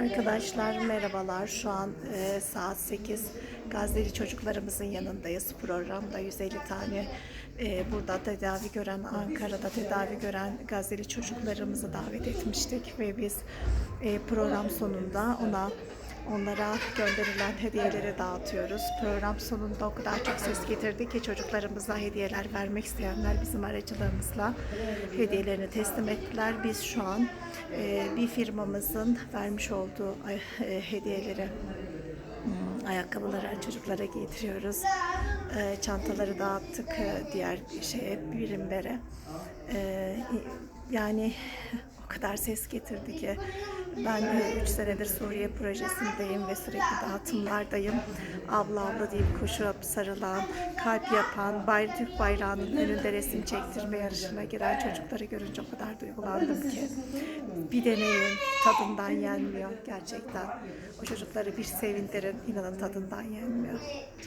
Arkadaşlar merhabalar. Şu an e, saat 8. Gazze'li çocuklarımızın yanındayız. Programda 150 tane e, burada tedavi gören, Ankara'da tedavi gören Gazze'li çocuklarımızı davet etmiştik ve biz e, program sonunda ona onlara gönderilen hediyeleri dağıtıyoruz. Program sonunda o kadar çok ses getirdi ki çocuklarımıza hediyeler vermek isteyenler bizim aracılığımızla hediyelerini teslim ettiler. Biz şu an e, bir firmamızın vermiş olduğu e, hediyeleri hmm, ayakkabıları çocuklara giydiriyoruz. E, çantaları dağıttık diğer şeye birimlere. Yani o kadar ses getirdi ki ben 3 senedir Suriye projesindeyim ve sürekli dağıtımlardayım. Abla abla deyip koşup sarılan, kalp yapan, bay, Türk bayrağının önünde resim çektirme yarışına giren çocukları görünce o kadar duygulandım ki. Bir deneyim, tadından yenmiyor gerçekten. O çocukları bir sevindirin, inanın tadından yenmiyor.